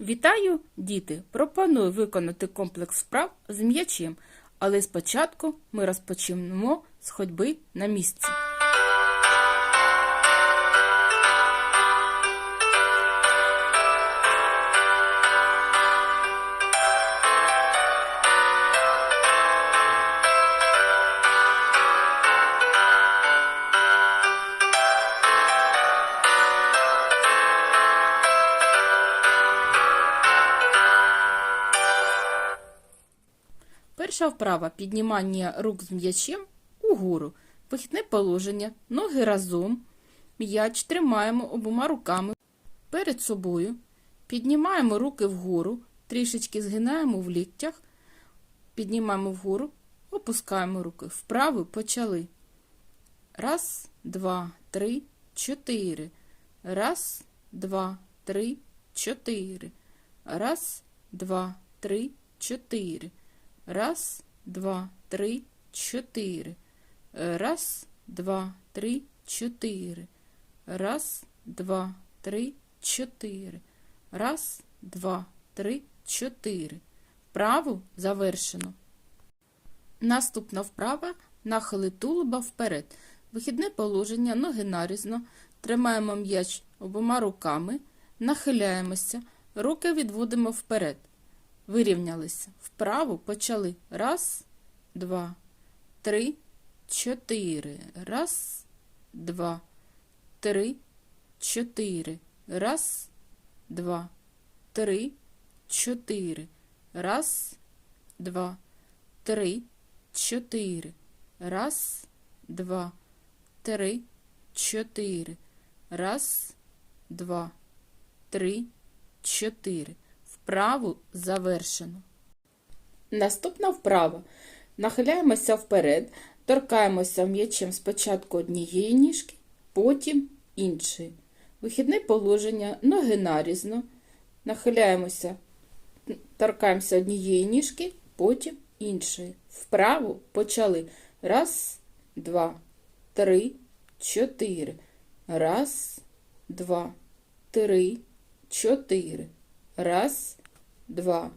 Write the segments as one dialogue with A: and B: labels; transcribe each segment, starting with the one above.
A: Вітаю, діти! Пропоную виконати комплекс вправ з м'ячем, але спочатку ми розпочнемо з ходьби на місці. Перша вправа піднімання рук з м'ячем угору. Вихідне положення, ноги разом. М'яч тримаємо обома руками перед собою. Піднімаємо руки вгору, трішечки згинаємо в ліктях, піднімаємо вгору, опускаємо руки. Вправо почали. Раз, два, три, чотири. Раз, два, три, чотири. Раз, два, три, чотири. Раз, два, три, чотири. Раз, два, три, чотири. Раз, два, три, чотири. Раз, два, три, чотири. Вправу завершено. Наступна вправа нахили тулуба вперед. Вихідне положення, ноги нарізно. Тримаємо м'яч обома руками, нахиляємося, руки відводимо вперед. Вирівнялися. Вправо почали. Раз, два, три, чотири. Раз, два, три, чотири. Раз, два, три, чотири. Раз, два, три, чотири. Раз, два, три, чотири. Раз, два, три, чотири. Вправу завершено. Наступна вправа. Нахиляємося вперед, торкаємося м'ячем спочатку однієї ніжки, потім іншої. Вихідне положення, ноги нарізно. Нахиляємося, торкаємося однієї ніжки, потім іншої. Вправу почали. Раз, два, три, чотири. Раз, два, три, чотири. Раз, два,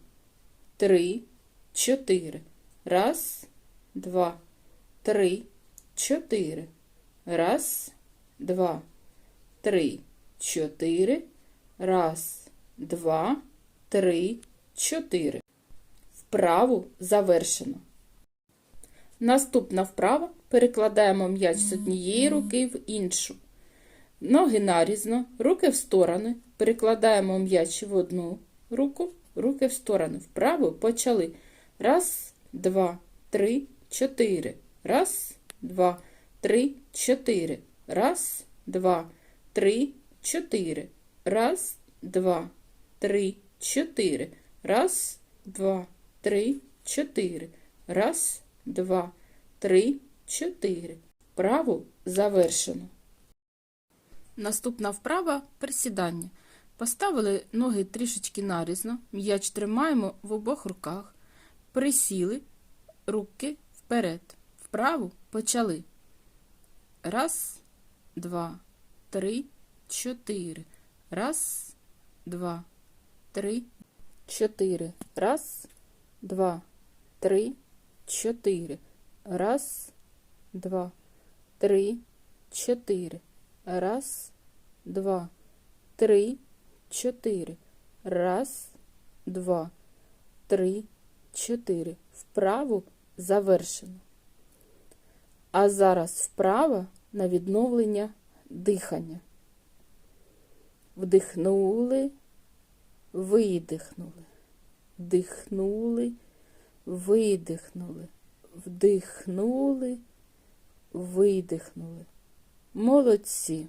A: три, чотири. Раз, два, три, чотири. Раз, два, три, чотири. Раз, два, три, чотири. Вправу завершено. Наступна вправа перекладаємо м'яч з однієї руки в іншу. Ноги нарізно, руки в сторони. Перекладаємо м'яч в одну руку, руки в сторони. Вправо почали. Раз, два, три, чотири. Раз, два, три, чотири. Раз, два, три, чотири. Раз, два, три, чотири. Раз, два, три, чотири. Раз, два, три, чотири. Вправу завершено. Наступна вправа присідання. Поставили ноги трішечки нарізно, м'яч тримаємо в обох руках, присіли, руки вперед. Вправу почали. Раз, два, три, чотири. Раз, два, три, чотири. Раз, два, три, чотири. Раз, два, три, чотири. Раз, два, три, чотири. Раз, два, три, чотири. Вправу завершено. А зараз вправа на відновлення дихання. Вдихнули, видихнули. Вдихнули, видихнули. Вдихнули, видихнули. Молодці.